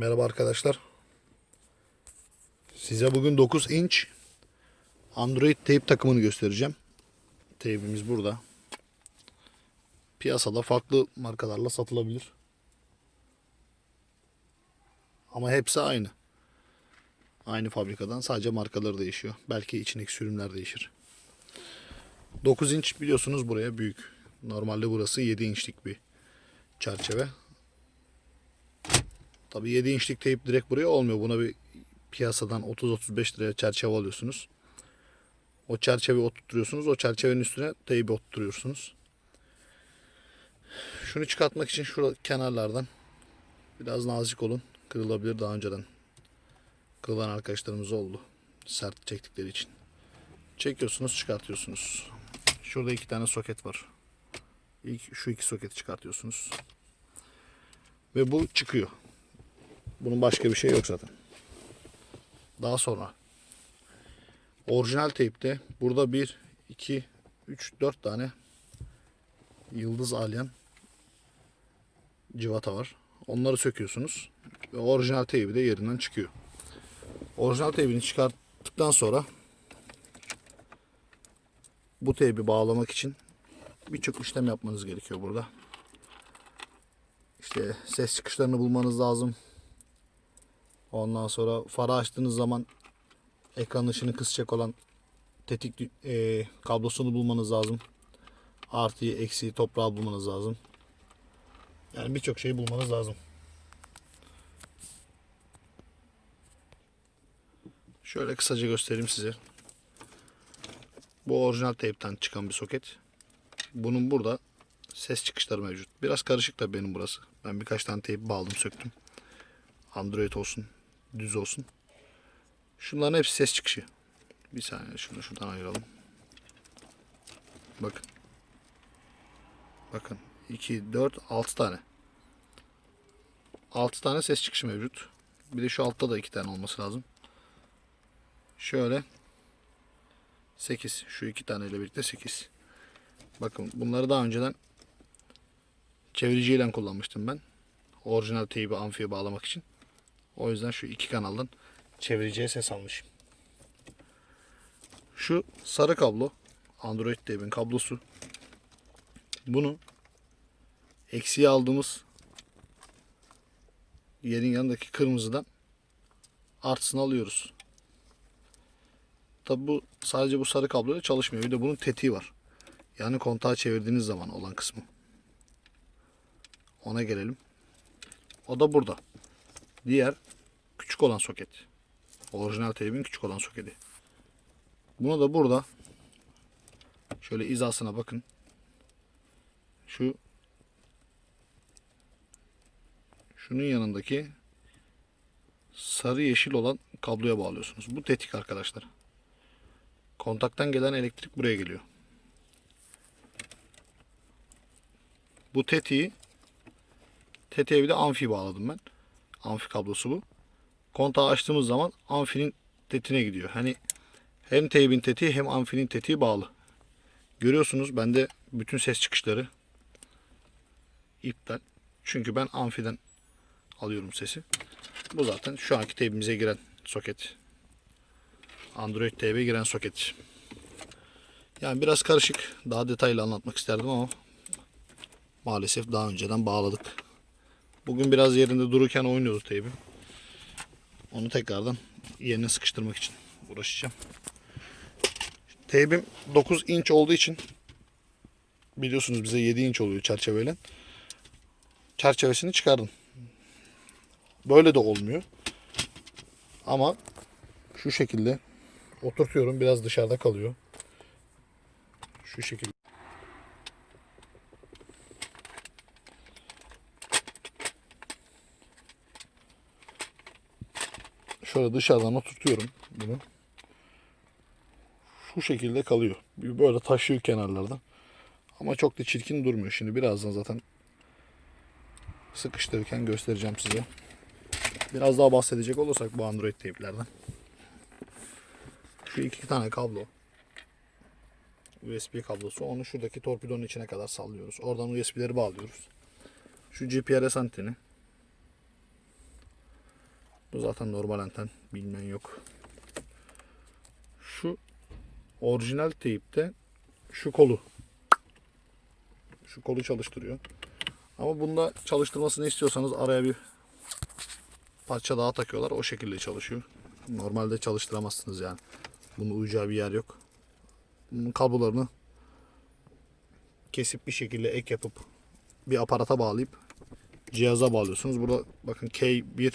Merhaba arkadaşlar. Size bugün 9 inç Android teyp takımını göstereceğim. Teybimiz burada. Piyasada farklı markalarla satılabilir. Ama hepsi aynı. Aynı fabrikadan sadece markaları değişiyor. Belki içindeki sürümler değişir. 9 inç biliyorsunuz buraya büyük. Normalde burası 7 inçlik bir çerçeve. Tabii 7 inçlik teyp direkt buraya olmuyor. Buna bir piyasadan 30-35 liraya çerçeve alıyorsunuz. O çerçeveyi oturtuyorsunuz. O çerçevenin üstüne teybi oturtuyorsunuz. Şunu çıkartmak için şu kenarlardan biraz nazik olun. Kırılabilir daha önceden. Kırılan arkadaşlarımız oldu. Sert çektikleri için. Çekiyorsunuz çıkartıyorsunuz. Şurada iki tane soket var. İlk şu iki soketi çıkartıyorsunuz. Ve bu çıkıyor. Bunun başka bir şey yok zaten. Daha sonra orijinal teypte burada 1, 2, 3, 4 tane yıldız alyan civata var. Onları söküyorsunuz. Ve orijinal teybi de yerinden çıkıyor. Orijinal teybini çıkarttıktan sonra bu teybi bağlamak için birçok işlem yapmanız gerekiyor burada. İşte ses çıkışlarını bulmanız lazım. Ondan sonra farı açtığınız zaman ekran ışını kısacak olan tetik e, kablosunu bulmanız lazım. Artıyı, eksiği, toprağı bulmanız lazım. Yani birçok şeyi bulmanız lazım. Şöyle kısaca göstereyim size. Bu orijinal teypten çıkan bir soket. Bunun burada ses çıkışları mevcut. Biraz karışık da benim burası. Ben birkaç tane teyp bağladım söktüm. Android olsun, düz olsun. Şunların hepsi ses çıkışı. Bir saniye şunu şuradan ayıralım. Bakın. Bakın. 2, 4, 6 tane. 6 tane ses çıkışı mevcut. Bir de şu altta da 2 tane olması lazım. Şöyle. 8. Şu iki taneyle birlikte 8. Bakın bunları daha önceden çeviriciyle kullanmıştım ben. Orijinal teybi amfiye bağlamak için. O yüzden şu iki kanaldan çeviriciye ses almışım. Şu sarı kablo Android teybin kablosu. Bunu eksiği aldığımız yerin yanındaki kırmızıdan artısını alıyoruz. Tabi bu sadece bu sarı kabloyla çalışmıyor. Bir de bunun tetiği var. Yani kontağı çevirdiğiniz zaman olan kısmı. Ona gelelim. O da burada. Diğer küçük olan soket. Orijinal teybin küçük olan soketi. Bunu da burada şöyle izasına bakın. Şu şunun yanındaki sarı yeşil olan kabloya bağlıyorsunuz. Bu tetik arkadaşlar. Kontaktan gelen elektrik buraya geliyor. Bu tetiği tetiğe bir de amfi bağladım ben. Amfi kablosu bu. Kontağı açtığımız zaman amfinin tetine gidiyor. Hani hem teybin tetiği hem amfinin tetiği bağlı. Görüyorsunuz bende bütün ses çıkışları iptal. Çünkü ben amfiden alıyorum sesi. Bu zaten şu anki teybimize giren soket. Android TV'ye giren soket. Yani biraz karışık. Daha detaylı anlatmak isterdim ama maalesef daha önceden bağladık. Bugün biraz yerinde dururken oynuyordu teybim. Onu tekrardan yerine sıkıştırmak için uğraşacağım. Teybim 9 inç olduğu için biliyorsunuz bize 7 inç oluyor çerçeveyle. Çerçevesini çıkardım. Böyle de olmuyor. Ama şu şekilde oturtuyorum. Biraz dışarıda kalıyor. Şu şekilde. Şöyle dışarıdan oturtuyorum bunu. Şu şekilde kalıyor. Böyle taşıyor kenarlardan. Ama çok da çirkin durmuyor. Şimdi birazdan zaten sıkıştırırken göstereceğim size. Biraz daha bahsedecek olursak bu Android teyplerden. Şu iki tane kablo. USB kablosu. Onu şuradaki torpidonun içine kadar sallıyoruz. Oradan USB'leri bağlıyoruz. Şu GPRS anteni. Bu zaten normal anten. Bilmeyen yok. Şu orijinal teyipte şu kolu. Şu kolu çalıştırıyor. Ama bunda çalıştırmasını istiyorsanız araya bir parça daha takıyorlar. O şekilde çalışıyor. Normalde çalıştıramazsınız yani. Bunun uyacağı bir yer yok. Bunun kablolarını kesip bir şekilde ek yapıp bir aparata bağlayıp cihaza bağlıyorsunuz. Burada bakın K1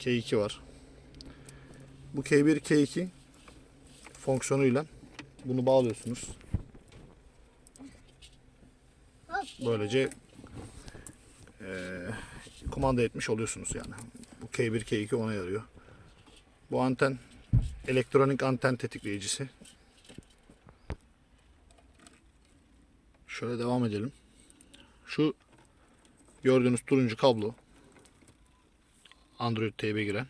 K2 var. Bu K1 K2 fonksiyonuyla bunu bağlıyorsunuz. Böylece eee, kumanda etmiş oluyorsunuz yani. Bu K1 K2 ona yarıyor. Bu anten elektronik anten tetikleyicisi. Şöyle devam edelim. Şu gördüğünüz turuncu kablo Android TV'ye giren.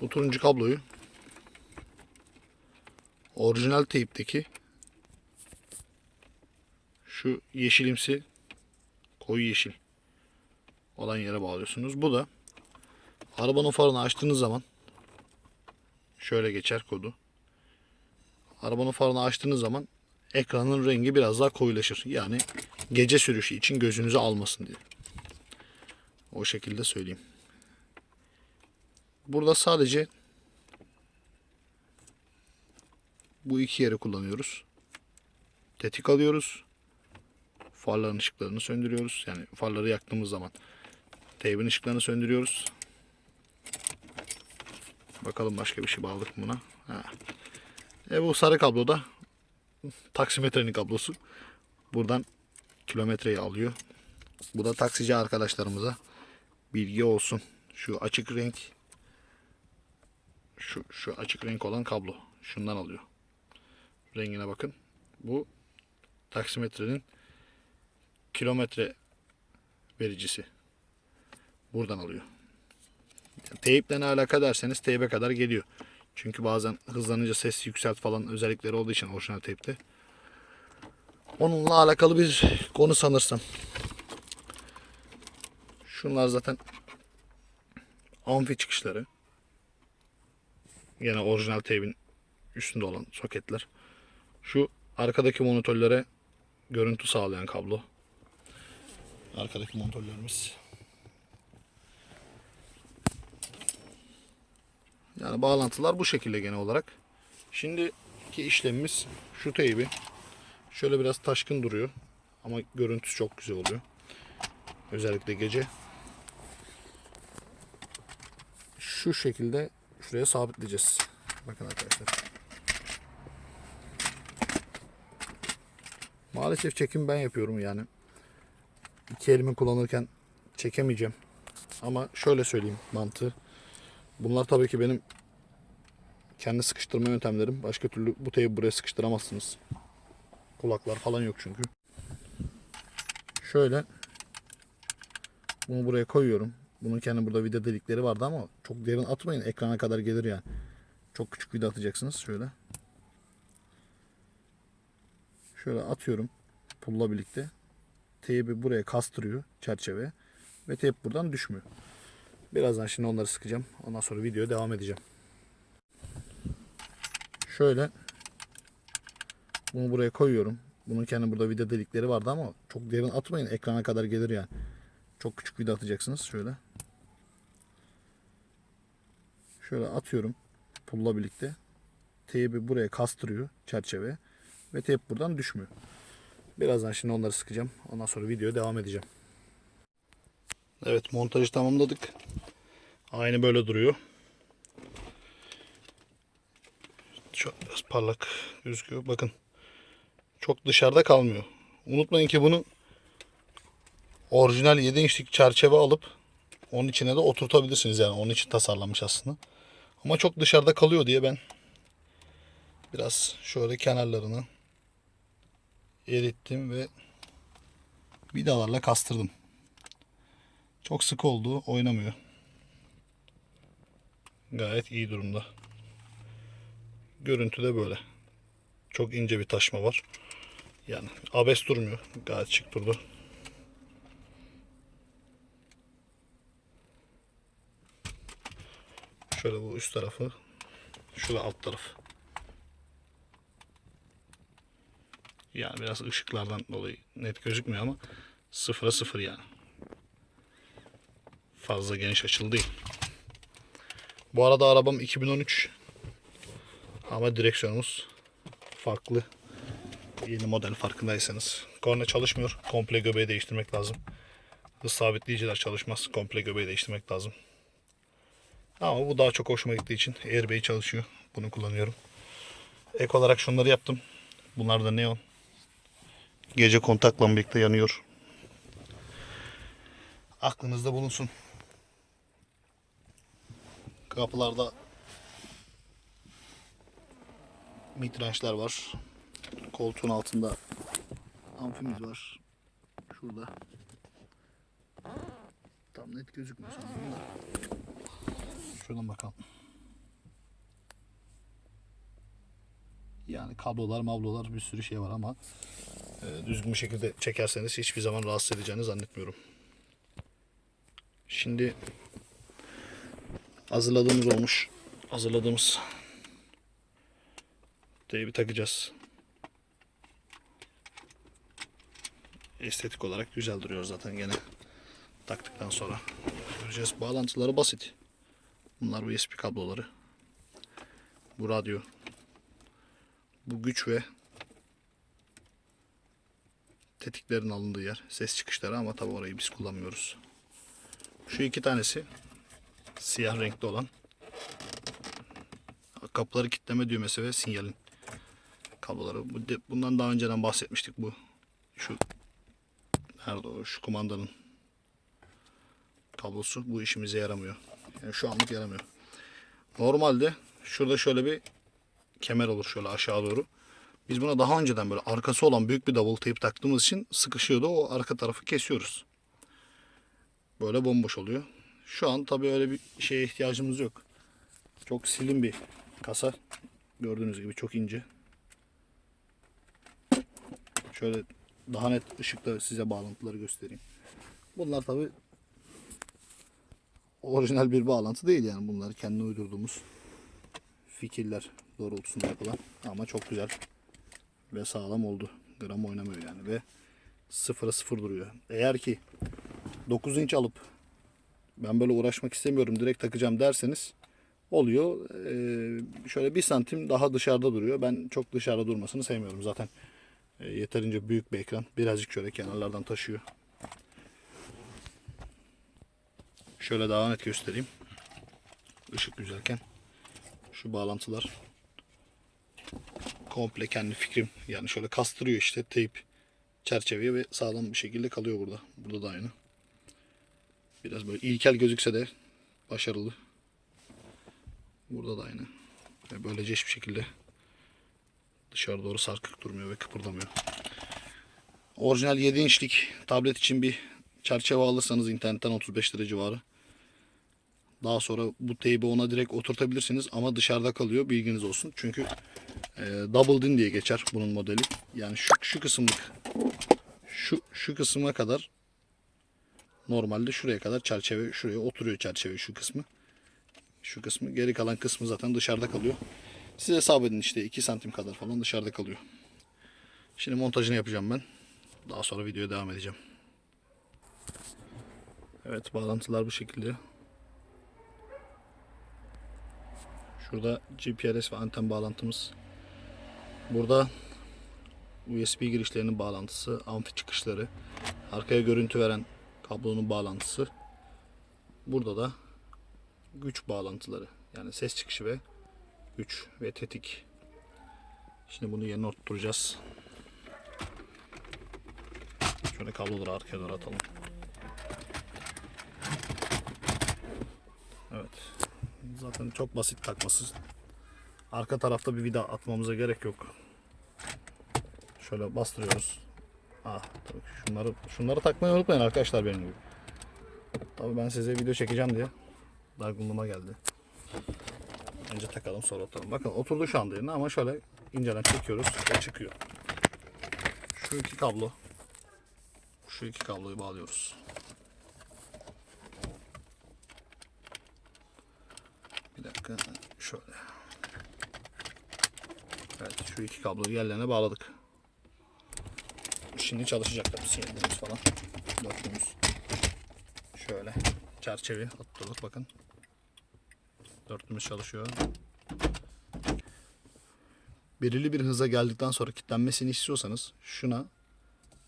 Bu turuncu kabloyu orijinal teypteki şu yeşilimsi koyu yeşil olan yere bağlıyorsunuz. Bu da arabanın farını açtığınız zaman şöyle geçer kodu. Arabanın farını açtığınız zaman ekranın rengi biraz daha koyulaşır. Yani gece sürüşü için gözünüzü almasın diye. O şekilde söyleyeyim. Burada sadece bu iki yeri kullanıyoruz. Tetik alıyoruz. Farların ışıklarını söndürüyoruz. Yani farları yaktığımız zaman teybin ışıklarını söndürüyoruz. Bakalım başka bir şey bağladık buna. Ha. E bu sarı kablo da taksimetrenin kablosu. Buradan kilometreyi alıyor. Bu da taksici arkadaşlarımıza bilgi olsun. Şu açık renk şu, şu açık renk olan kablo. Şundan alıyor. Rengine bakın. Bu taksimetrenin kilometre vericisi. Buradan alıyor. Teyple ne alaka derseniz teybe kadar geliyor. Çünkü bazen hızlanınca ses yükselt falan özellikleri olduğu için orijinal teypte. Onunla alakalı bir konu sanırsam. Şunlar zaten amfi çıkışları. Yine orijinal teybin üstünde olan soketler. Şu arkadaki monitörlere görüntü sağlayan kablo. Arkadaki monitörlerimiz. Yani bağlantılar bu şekilde genel olarak. Şimdiki işlemimiz şu teybi. Şöyle biraz taşkın duruyor. Ama görüntüsü çok güzel oluyor. Özellikle gece. Şu şekilde şuraya sabitleyeceğiz. Bakın arkadaşlar. Maalesef çekim ben yapıyorum yani. İki elimi kullanırken çekemeyeceğim. Ama şöyle söyleyeyim mantığı. Bunlar tabii ki benim kendi sıkıştırma yöntemlerim. Başka türlü bu teybi buraya sıkıştıramazsınız. Kulaklar falan yok çünkü. Şöyle bunu buraya koyuyorum. Bunun kendi burada vida delikleri vardı ama çok derin atmayın. Ekrana kadar gelir yani. Çok küçük vida atacaksınız. Şöyle. Şöyle atıyorum. Pulla birlikte. Teybi buraya kastırıyor çerçeve. Ve teyp buradan düşmüyor. Birazdan şimdi onları sıkacağım. Ondan sonra videoya devam edeceğim. Şöyle bunu buraya koyuyorum. Bunun kendi burada vida delikleri vardı ama çok derin atmayın. Ekrana kadar gelir yani. Çok küçük vida atacaksınız. Şöyle. Şöyle atıyorum. Pulla birlikte. Teybi buraya kastırıyor çerçeve. Ve teyp buradan düşmüyor. Birazdan şimdi onları sıkacağım. Ondan sonra videoya devam edeceğim. Evet montajı tamamladık. Aynı böyle duruyor. Çok biraz parlak gözüküyor. Bakın. Çok dışarıda kalmıyor. Unutmayın ki bunu orijinal 7 inçlik çerçeve alıp onun içine de oturtabilirsiniz yani. Onun için tasarlanmış aslında. Ama çok dışarıda kalıyor diye ben biraz şöyle kenarlarını erittim ve vidalarla kastırdım. Çok sık olduğu oynamıyor. Gayet iyi durumda. Görüntü de böyle. Çok ince bir taşma var. Yani abes durmuyor. Gayet şık durdu. Şöyle bu üst tarafı. Şu alt taraf. Yani biraz ışıklardan dolayı net gözükmüyor ama sıfıra sıfır yani. Fazla geniş açılı değil. Bu arada arabam 2013 ama direksiyonumuz farklı. Yeni model farkındaysanız. Korna çalışmıyor. Komple göbeği değiştirmek lazım. Hız sabitleyiciler çalışmaz. Komple göbeği değiştirmek lazım. Ama bu daha çok hoşuma gittiği için airbag çalışıyor. Bunu kullanıyorum. Ek olarak şunları yaptım. Bunlar da neon. Gece kontakla birlikte yanıyor. Aklınızda bulunsun. Kapılarda mitranşlar var. Koltuğun altında amfimiz var. Şurada. Tam net gözükmüyor sanırım da. Şuradan bakalım. Yani kablolar, mablolar bir sürü şey var ama e, düzgün bir şekilde çekerseniz hiçbir zaman rahatsız edeceğini zannetmiyorum. Şimdi hazırladığımız olmuş. Hazırladığımız teybi takacağız. Estetik olarak güzel duruyor zaten gene taktıktan sonra. Göreceğiz. Bağlantıları basit. Bunlar USB kabloları. Bu radyo. Bu güç ve tetiklerin alındığı yer. Ses çıkışları ama tabi orayı biz kullanmıyoruz. Şu iki tanesi siyah renkli olan kapıları kilitleme düğmesi ve sinyalin kabloları. Bundan daha önceden bahsetmiştik bu. Şu nerede o? Şu kumandanın kablosu bu işimize yaramıyor. Yani şu anlık yaramıyor. Normalde şurada şöyle bir kemer olur şöyle aşağı doğru. Biz buna daha önceden böyle arkası olan büyük bir double tape taktığımız için sıkışıyordu. O arka tarafı kesiyoruz. Böyle bomboş oluyor. Şu an tabii öyle bir şeye ihtiyacımız yok. Çok slim bir kasa. Gördüğünüz gibi çok ince. Şöyle daha net ışıkta size bağlantıları göstereyim. Bunlar tabii orijinal bir bağlantı değil yani bunlar kendi uydurduğumuz fikirler doğrultusunda yapılan ama çok güzel ve sağlam oldu. Gram oynamıyor yani ve sıfıra sıfır duruyor. Eğer ki 9 inç alıp ben böyle uğraşmak istemiyorum direkt takacağım derseniz oluyor. Ee, şöyle bir santim daha dışarıda duruyor. Ben çok dışarıda durmasını sevmiyorum zaten. e, yeterince büyük bir ekran. Birazcık şöyle kenarlardan taşıyor. Şöyle daha net göstereyim. Işık güzelken. Şu bağlantılar komple kendi fikrim. Yani şöyle kastırıyor işte teyp çerçeveye ve sağlam bir şekilde kalıyor burada. Burada da aynı. Biraz böyle ilkel gözükse de başarılı. Burada da aynı. Ve böylece hiçbir şekilde dışarı doğru sarkık durmuyor ve kıpırdamıyor. Orijinal 7 inçlik tablet için bir çerçeve alırsanız internetten 35 lira civarı. Daha sonra bu teybi ona direkt oturtabilirsiniz ama dışarıda kalıyor bilginiz olsun. Çünkü e, double din diye geçer bunun modeli. Yani şu şu kısımlık şu şu kısma kadar normalde şuraya kadar çerçeve şuraya oturuyor çerçeve şu kısmı. Şu kısmı geri kalan kısmı zaten dışarıda kalıyor. Siz hesap edin işte 2 santim kadar falan dışarıda kalıyor. Şimdi montajını yapacağım ben. Daha sonra videoya devam edeceğim. Evet bağlantılar bu şekilde. Şurada GPRS ve anten bağlantımız. Burada USB girişlerinin bağlantısı, amfi çıkışları, arkaya görüntü veren kablonun bağlantısı. Burada da güç bağlantıları. Yani ses çıkışı ve güç ve tetik. Şimdi bunu yerine oturtacağız. Şöyle kabloları arkaya doğru atalım. Evet. Zaten çok basit takması. Arka tarafta bir vida atmamıza gerek yok. Şöyle bastırıyoruz. Ah, şunları şunları takmayı unutmayın arkadaşlar benim gibi. Tabii ben size video çekeceğim diye dargınlığıma geldi. Önce takalım sonra oturalım. Bakın oturdu şu anda yerine ama şöyle inceden çekiyoruz ve çıkıyor. Şu iki kablo. Şu iki kabloyu bağlıyoruz. Bir dakika şöyle. Evet şu iki kabloyu yerlerine bağladık. Şimdi çalışacak tabii sinyallerimiz falan. Dörtlüğümüz. Şöyle çerçeve attırdık bakın. Dörtlüğümüz çalışıyor. Belirli bir hıza geldikten sonra kilitlenmesini istiyorsanız şuna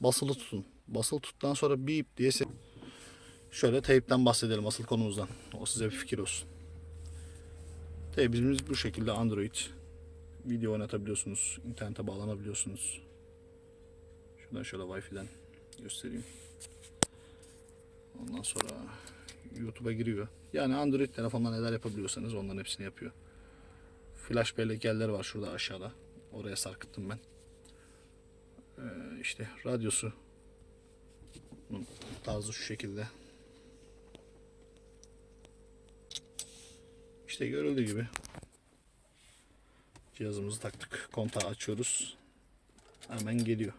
basılı tutun. Basılı tuttuktan sonra bip diye ses Şöyle teypten bahsedelim asıl konumuzdan. O size bir fikir olsun. Teybimiz bu şekilde Android. Video oynatabiliyorsunuz. internete bağlanabiliyorsunuz. Şuradan şöyle Wi-Fi'den göstereyim. Ondan sonra YouTube'a giriyor. Yani Android telefonla neler yapabiliyorsanız onların hepsini yapıyor. Flash bellek yerleri var şurada aşağıda. Oraya sarkıttım ben. Ee, işte radyosu. Bunun tarzı şu şekilde. İşte görüldüğü gibi cihazımızı taktık. Kontağı açıyoruz. Hemen geliyor.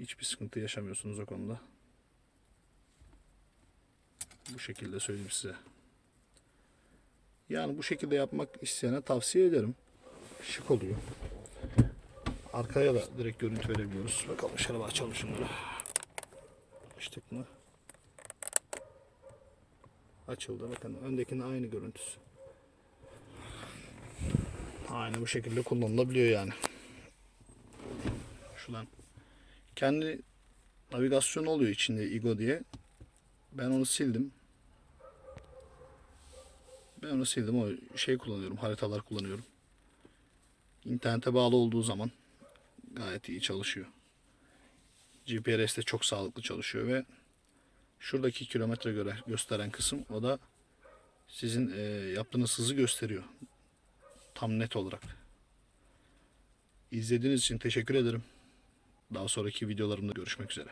Hiçbir sıkıntı yaşamıyorsunuz o konuda. Bu şekilde söyleyeyim size. Yani bu şekilde yapmak isteyene tavsiye ederim. Şık oluyor. Arkaya da direkt görüntü verebiliyoruz. Bakalım bir açalım şunları. Açtık mı? Açıldı. Bakın öndekinin aynı görüntüsü. Aynı bu şekilde kullanılabiliyor yani. Şuradan. Kendi navigasyonu oluyor içinde Igo diye. Ben onu sildim. Ben onu sildim. O şey kullanıyorum. Haritalar kullanıyorum. İnternete bağlı olduğu zaman gayet iyi çalışıyor. GPRS de çok sağlıklı çalışıyor ve şuradaki kilometre göre gösteren kısım o da sizin e, yaptığınız hızı gösteriyor. Tam net olarak. İzlediğiniz için teşekkür ederim. Daha sonraki videolarımda görüşmek üzere.